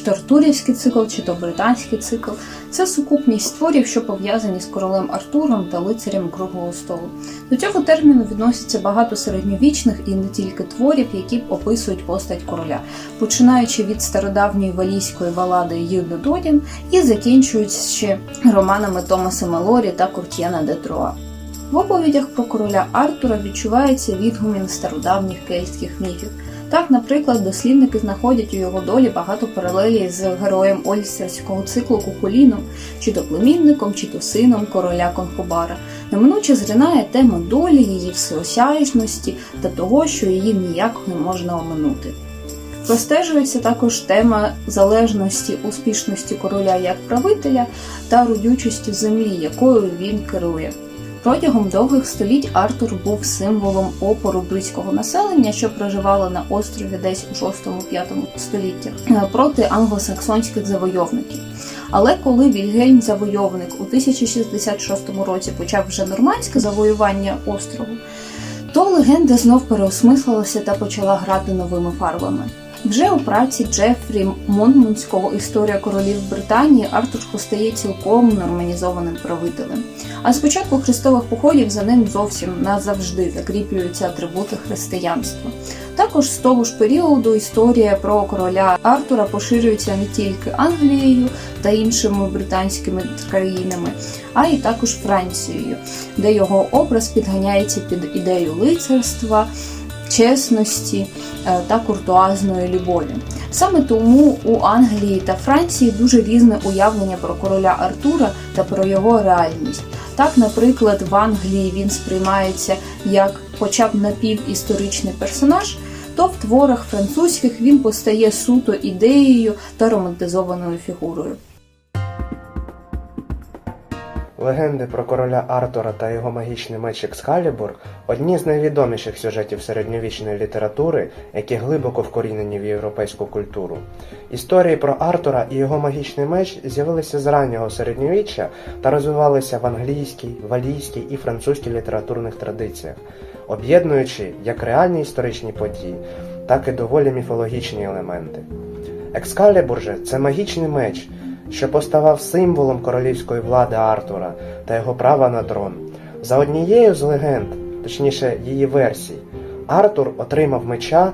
чи то Артурівський цикл, чи то британський цикл. Це сукупність творів, що пов'язані з королем Артуром та лицарем Круглого столу. До цього терміну відноситься багато середньовічних і не тільки творів, які описують постать короля, починаючи від стародавньої валійської балади Юдо Додін і закінчуючи романами Томаса Мелорі та Куртьєна де Труа. В оповідях про короля Артура відчувається відгумін стародавніх кельтських міфів. Так, наприклад, дослідники знаходять у його долі багато паралелій з героєм Ольстерського циклу Кукуліном, чи то племінником, чи то сином короля Конхобара. Неминуче зринає тема долі, її всеосяжності та того, що її ніяк не можна оминути. Простежується також тема залежності успішності короля як правителя та родючості землі, якою він керує. Протягом довгих століть Артур був символом опору бритського населення, що проживало на острові десь у 6-5 століттях е, проти англосаксонських завойовників. Але коли Вільгельм Завойовник у 1066 році почав вже нормандське завоювання острову, то легенда знов переосмислилася та почала грати новими фарбами. Вже у праці Джефрі Монмунського Історія королів Британії Артур постає цілком норманізованим правителем. А з початку хрестових походів за ним зовсім назавжди закріплюються атрибути християнства. Також з того ж періоду історія про короля Артура поширюється не тільки Англією та іншими британськими країнами, а й також Францією, де його образ підганяється під ідею лицарства, чесності е, та куртуазної любові. Саме тому у Англії та Франції дуже різне уявлення про короля Артура та про його реальність. Так, наприклад, в Англії він сприймається як хоча б напівісторичний персонаж, то в творах французьких він постає суто ідеєю та романтизованою фігурою. Легенди про короля Артура та його магічний меч Екскалібур одні з найвідоміших сюжетів середньовічної літератури, які глибоко вкорінені в європейську культуру. Історії про Артура і його магічний меч з'явилися з раннього середньовіччя та розвивалися в англійській, валійській і французькій літературних традиціях, об'єднуючи як реальні історичні події, так і доволі міфологічні елементи. Екскалібур же це магічний меч що поставав символом королівської влади Артура та його права на трон. За однією з легенд, точніше її версій, Артур отримав меча,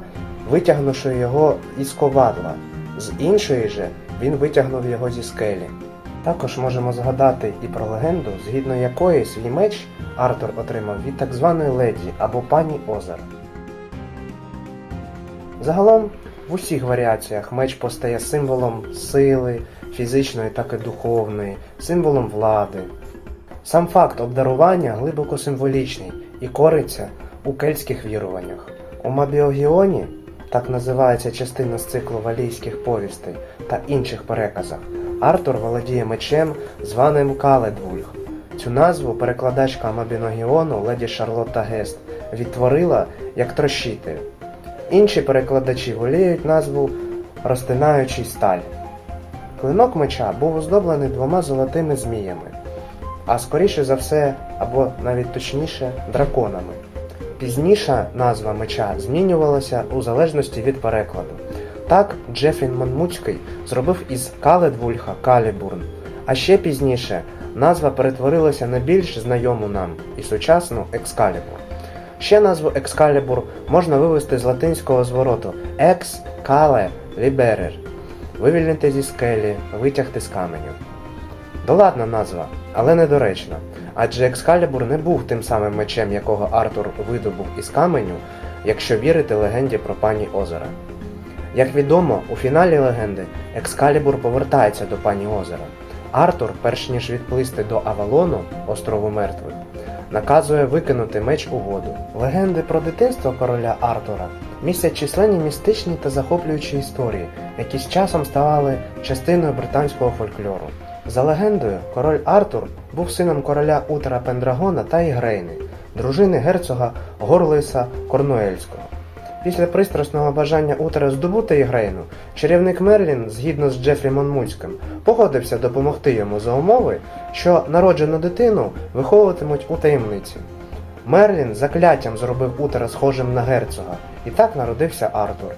витягнувши його із ковадла, з іншої же він витягнув його зі скелі. Також можемо згадати і про легенду, згідно якої свій меч Артур отримав від так званої леді або пані озера. Загалом в усіх варіаціях меч постає символом сили, фізичної, так і духовної, символом влади. Сам факт обдарування глибоко символічний і кориться у кельтських віруваннях. У Мабіогіоні, так називається частина з циклу валійських повістей та інших переказах, Артур володіє мечем, званим Каледвульх. Цю назву перекладачка Мабіногіону леді Шарлотта Гест відтворила як трощитель. Інші перекладачі воліють назву розтинаючий сталь. Клинок меча був оздоблений двома золотими зміями, а скоріше за все, або навіть точніше, драконами. Пізніша назва меча змінювалася у залежності від перекладу. Так, Джефрін Манмуцький зробив із Каледвульха Калібурн, а ще пізніше назва перетворилася на більш знайому нам і сучасну Екскалібур. Ще назву Екскалібур можна вивести з латинського звороту екс кале ліберер вивільнити зі скелі, витягти з каменю. Доладна назва, але недоречна, адже Екскалібур не був тим самим мечем, якого Артур видобув із каменю, якщо вірити легенді про пані озера. Як відомо, у фіналі легенди Екскалібур повертається до пані озера. Артур, перш ніж відплисти до Авалону, острову мертвих, наказує викинути меч у воду. Легенди про дитинство короля Артура містять численні містичні та захоплюючі історії, які з часом ставали частиною британського фольклору. За легендою, король Артур був сином короля Утера Пендрагона та Ігрейни, дружини герцога Горлиса Корнуельського. Після пристрасного бажання Утера здобути Ігрейну, чарівник Мерлін, згідно з Джефрі Монмуцьким, погодився допомогти йому за умови, що народжену дитину виховуватимуть у таємниці. Мерлін закляттям зробив Утера схожим на герцога, і так народився Артур.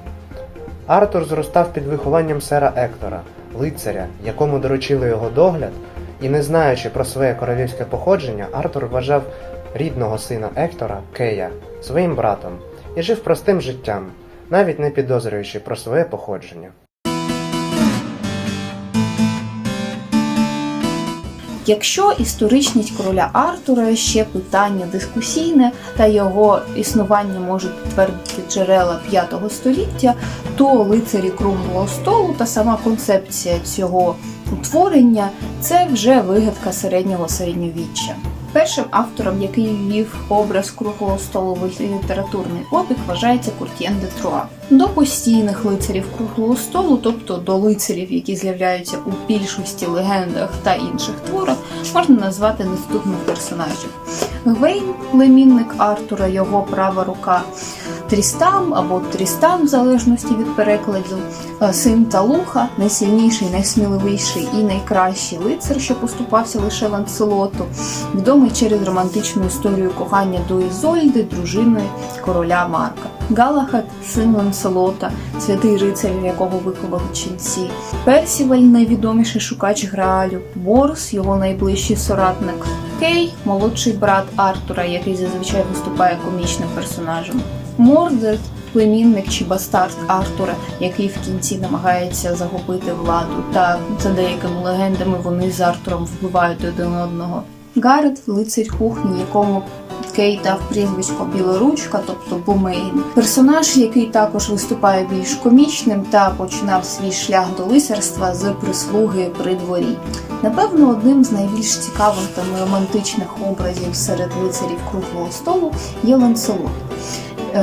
Артур зростав під вихованням сера Ектора, лицаря, якому доручили його догляд, і не знаючи про своє королівське походження, Артур вважав рідного сина Ектора, Кея, своїм братом і жив простим життям, навіть не підозрюючи про своє походження. Якщо історичність короля Артура ще питання дискусійне та його існування можуть підтвердити джерела 5 століття, то лицарі круглого столу та сама концепція цього утворення це вже вигадка середнього середньовіччя. Першим автором, який ввів образ круглого столу в літературний обіг, вважається Куртєн де Труа. До постійних лицарів круглого столу, тобто до лицарів, які з'являються у більшості легендах та інших творах, можна назвати наступних персонажів: Гвейн, племінник Артура, його права рука. Трістам або Трістан, в залежності від перекладу, е, син Талуха, найсильніший, найсміливіший і найкращий лицар, що поступався лише Ланселоту, відомий через романтичну історію кохання до Ізольди, дружини короля Марка. Галахад, син Ланселота, святий рицар, якого виховали ченці. Персіваль, найвідоміший шукач Граалю, Борс, його найближчий соратник. Кей, молодший брат Артура, який зазвичай виступає комічним персонажем. Мордет, племінник чи бастард Артура, який в кінці намагається захопити владу, та за деякими легендами вони з Артуром вбивають один одного. Гарет, лицар кухні, якому Кей дав прізвисько Білоручка, тобто Бумейн. Персонаж, який також виступає більш комічним та починав свій шлях до лицарства з прислуги при дворі. Напевно, одним з найбільш цікавих та романтичних образів серед лицарів круглого столу є Ланселот,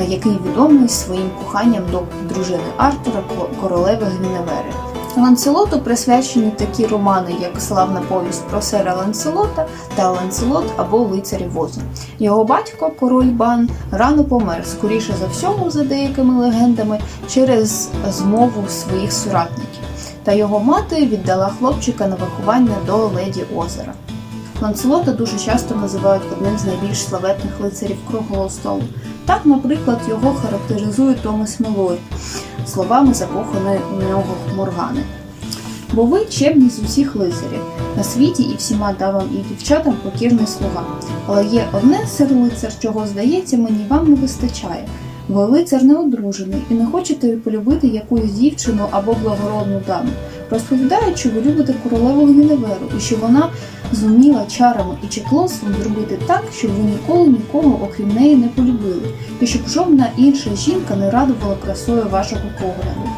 який відомий своїм коханням до дружини Артура, королеви Гвіневери. Ланселоту присвячені такі романи, як Славна повість про сера Ланселота та Ланселот або Лицарі возу. Його батько, король Бан, рано помер, скоріше за всього, за деякими легендами, через змову своїх соратників. Та його мати віддала хлопчика на виховання до леді озера. Ланселота дуже часто називають одним з найбільш славетних лицарів круглого столу. Так, наприклад, його характеризує Томас Мелой словами закоханої у нього Моргани. Бо ви чемні з усіх лицарів на світі і всіма давам і дівчатам покірний слуга. Але є одне лицар, чого здається, мені вам не вистачає. Ви лицар не одружений і не хочете полюбити якусь дівчину або благородну даму. Розповідають, що ви любите королеву Гвіневеру і що вона зуміла чарами і чеклонством зробити так, щоб ви ніколи нікого окрім неї не полюбили, і щоб жодна інша жінка не радувала красою вашого погляду.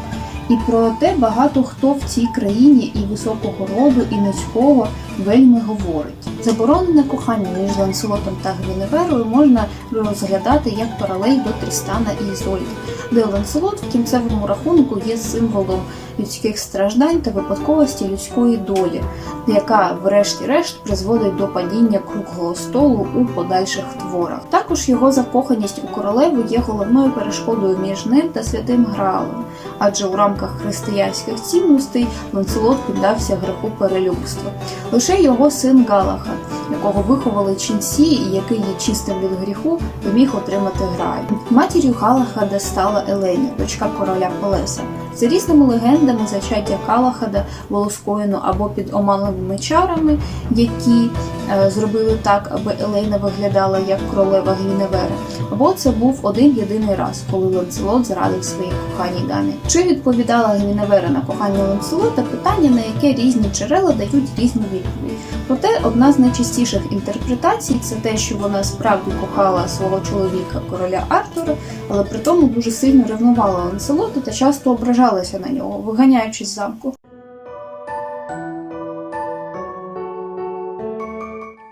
І про те багато хто в цій країні і високого роду, і низького вельми говорить. Заборонене кохання між Ланселотом та Гвіневерою можна розглядати як паралель до Трістана і Ізольди, де Ланселот в кінцевому рахунку є символом людських страждань та випадковості людської долі, яка, врешті-решт, призводить до падіння круглого столу у подальших творах. Також його закоханість у королеву є головною перешкодою між ним та святим Граалем, адже у рамках християнських цінностей Ланселот піддався греху перелюбства. Лише його син Галаха, якого виховали ченці і який є чистим від гріху, доміг отримати грай. Матір'ю Галахада стала Елені, дочка короля Пелеса. За різними легендами, зачаття Калахада було скоєно або під омаленими чарами, які е, зробили так, аби Елейна виглядала як королева Гвіневера, або це був один єдиний раз, коли Ланселот зрадив своїй коханій дамі. Чи відповідала Гвіневера на кохання Ланселота? Питання, на яке різні джерела дають різну відповідь. Проте одна з найчастіших інтерпретацій це те, що вона справді кохала свого чоловіка короля Артура, але при тому дуже сильно ревнувала Ланселота та часто ображалася на нього, виганяючи з замку.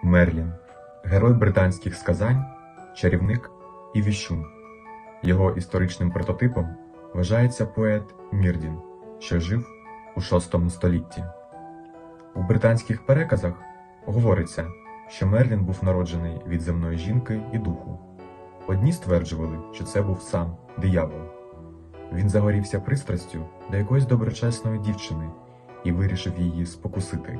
Мерлін герой британських сказань, чарівник і віщун. Його історичним прототипом вважається поет Мірдін, що жив у VI столітті. У британських переказах говориться, що Мерлін був народжений від земної жінки і духу. Одні стверджували, що це був сам диявол. Він загорівся пристрастю до якоїсь доброчесної дівчини і вирішив її спокусити.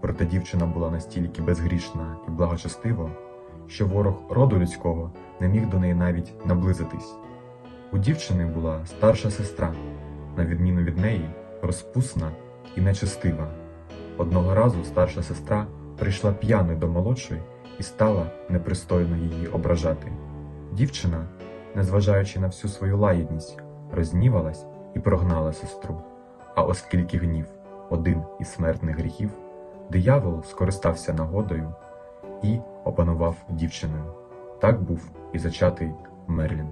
Проте дівчина була настільки безгрішна і благочестива, що ворог роду людського не міг до неї навіть наблизитись. У дівчини була старша сестра, на відміну від неї, розпусна і нечестива. Одного разу старша сестра прийшла п'яною до молодшої і стала непристойно її ображати. Дівчина, незважаючи на всю свою лагідність, рознівалась і прогнала сестру. А оскільки гнів один із смертних гріхів, диявол скористався нагодою і опанував дівчиною. Так був і зачатий Мерлін.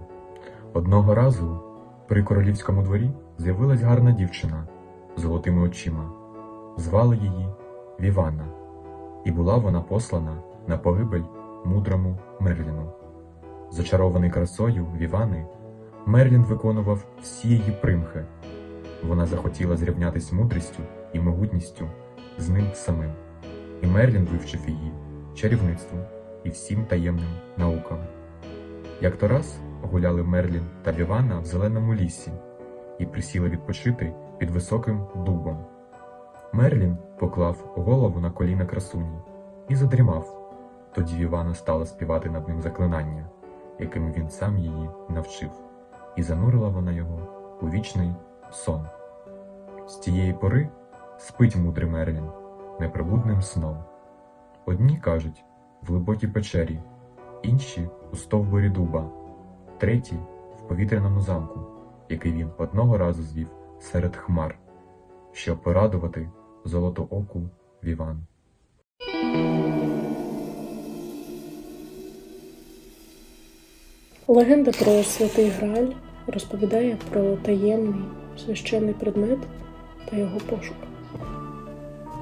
Одного разу при королівському дворі з'явилась гарна дівчина з золотими очима. Звали її Вівана, і була вона послана на погибель мудрому Мерліну. Зачарований красою Вівани, Мерлін виконував всі її примхи. Вона захотіла зрівнятись мудрістю і могутністю з ним самим, і Мерлін вивчив її чарівництву і всім таємним наукам. Як то раз гуляли Мерлін та Вівана в зеленому лісі і присіли відпочити під високим дубом. Мерлін поклав голову на коліна красуні і задрімав. Тоді Вівана стала співати над ним заклинання, яким він сам її навчив, і занурила вона його у вічний сон. З тієї пори спить мудрий Мерлін непробудним сном. Одні кажуть в глибокій печері, інші у стовбурі дуба, треті в повітряному замку, який він одного разу звів серед хмар, щоб порадувати золоту оку Віван. Легенда про святий Грааль розповідає про таємний священний предмет та його пошук.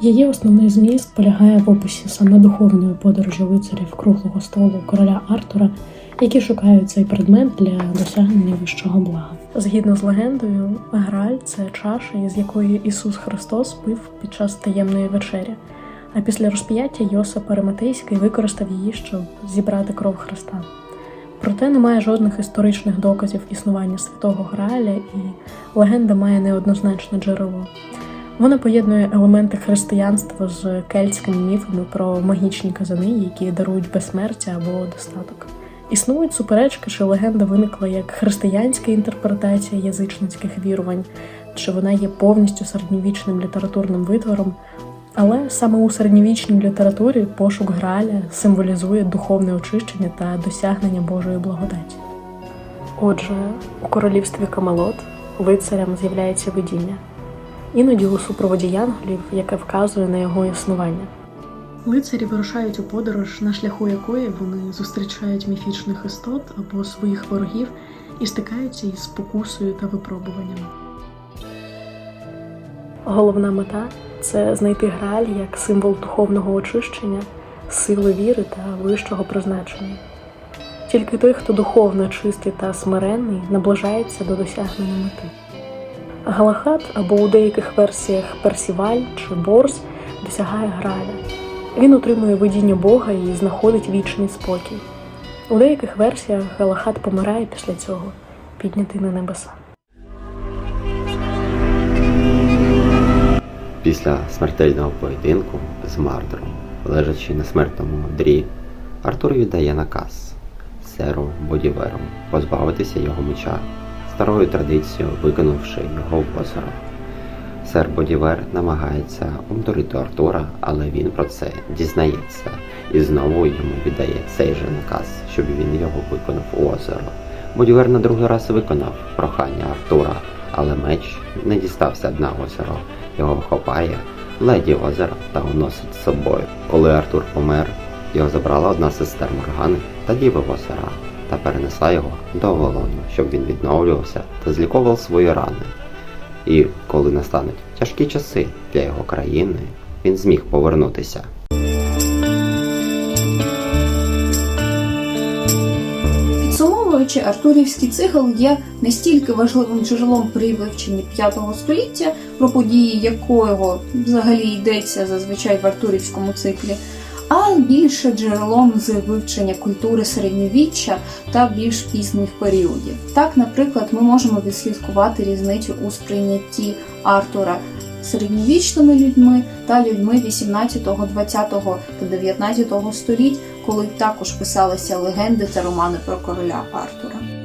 Її основний зміст полягає в описі саме духовної подорожі лицарів круглого столу короля Артура, які шукають цей предмет для досягнення вищого блага. Згідно з легендою, Грааль це чаша, із якої Ісус Христос пив під час таємної вечері. А після розп'яття Йосип Ариматейський використав її, щоб зібрати кров Христа. Проте немає жодних історичних доказів існування святого Грааля, і легенда має неоднозначне джерело. Вона поєднує елементи християнства з кельтськими міфами про магічні казани, які дарують безсмертя або достаток. Існують суперечки, чи легенда виникла як християнська інтерпретація язичницьких вірувань, чи вона є повністю середньовічним літературним витвором. Але саме у середньовічній літературі пошук Граля символізує духовне очищення та досягнення Божої благодаті. Отже, у королівстві Камелот лицарям з'являється видіння, іноді у супроводі янголів, яке вказує на його існування. Лицарі вирушають у подорож, на шляху якої вони зустрічають міфічних істот або своїх ворогів і стикаються із спокусою та випробуванням. Головна мета це знайти граль як символ духовного очищення, сили віри та вищого призначення. Тільки той, хто духовно чистий та смиренний, наближається до досягнення мети. Галахат або у деяких версіях Персіваль чи Борз досягає граля. Він отримує видіння Бога і знаходить вічний спокій. У деяких версіях Галахат помирає після цього, піднятий на небеса. Після смертельного поєдинку з Мардером, лежачи на смертному одрі, Артур віддає наказ серу Бодіверу позбавитися його меча, старою традицією викинувши його в озеро. Сер Бодівер намагається умдурити Артура, але він про це дізнається і знову йому віддає цей же наказ, щоб він його виконав у озеро. Бодівер на другий раз виконав прохання Артура, але меч не дістався дна озера. Його хопає леді озера та уносить з собою. Коли Артур помер, його забрала одна з сестер Моргани та діви озера та перенесла його до Волону, щоб він відновлювався та зліковував свої рани. І коли настануть тяжкі часи для його країни, він зміг повернутися. Підсумовуючи, Артурівський цикл є не стільки важливим джерелом при вивченні 5 століття, про події якого взагалі йдеться зазвичай в Артурівському циклі, а більше джерелом з вивчення культури середньовіччя та більш пізніх періодів. Так, наприклад, ми можемо відслідкувати різницю у сприйнятті Артура середньовічними людьми та людьми 18, 20 та 19 століть, коли також писалися легенди та романи про короля Артура.